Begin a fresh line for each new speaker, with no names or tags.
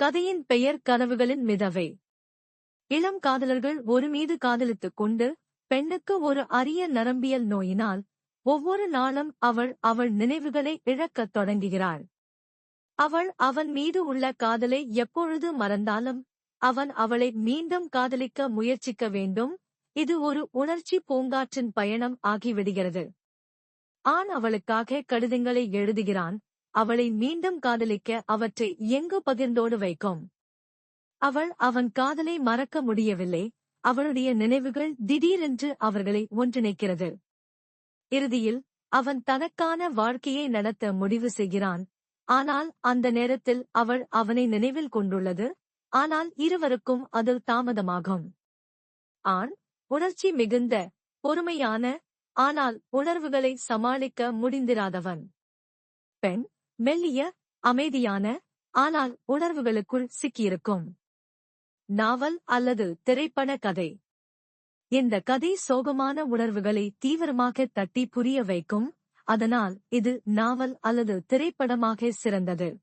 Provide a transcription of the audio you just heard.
கதையின் பெயர் கனவுகளின் மிதவை. இளம் காதலர்கள் ஒரு மீது காதலித்துக் கொண்டு பெண்ணுக்கு ஒரு அரிய நரம்பியல் நோயினால் ஒவ்வொரு நாளும் அவள் அவள் நினைவுகளை இழக்கத் தொடங்குகிறாள். அவள் அவன் மீது உள்ள காதலை எப்பொழுது மறந்தாலும் அவன் அவளை மீண்டும் காதலிக்க முயற்சிக்க வேண்டும் இது ஒரு உணர்ச்சி பூங்காற்றின் பயணம் ஆகிவிடுகிறது. ஆண் அவளுக்காக கடிதங்களை எழுதுகிறான் அவளை மீண்டும் காதலிக்க அவற்றை எங்கு பகிர்ந்தோடு வைக்கும்? அவள் அவன் காதலை மறக்க முடியவில்லை. அவளுடைய நினைவுகள் திடீரென்று அவர்களை ஒன்றிணைக்கிறது. இறுதியில் அவன் தனக்கான வாழ்க்கையை நடத்த முடிவு செய்கிறான். ஆனால் அந்த நேரத்தில் அவள் அவனை நினைவில் கொண்டுள்ளது. ஆனால் இருவருக்கும் அது தாமதமாகும். ஆண் உணர்ச்சி மிகுந்த பொறுமையான ஆனால் உணர்வுகளை சமாளிக்க முடிந்திராதவன். பெண் மெல்லிய அமைதியான ஆனால் உணர்வுகளுக்குள் சிக்கியிருக்கும். நாவல் அல்லது திரைப்பட கதை. இந்த கதை சோகமான உணர்வுகளை தீவிரமாக தட்டி புரிய வைக்கும் அதனால் இது நாவல் அல்லது திரைப்படமாக சிறந்தது.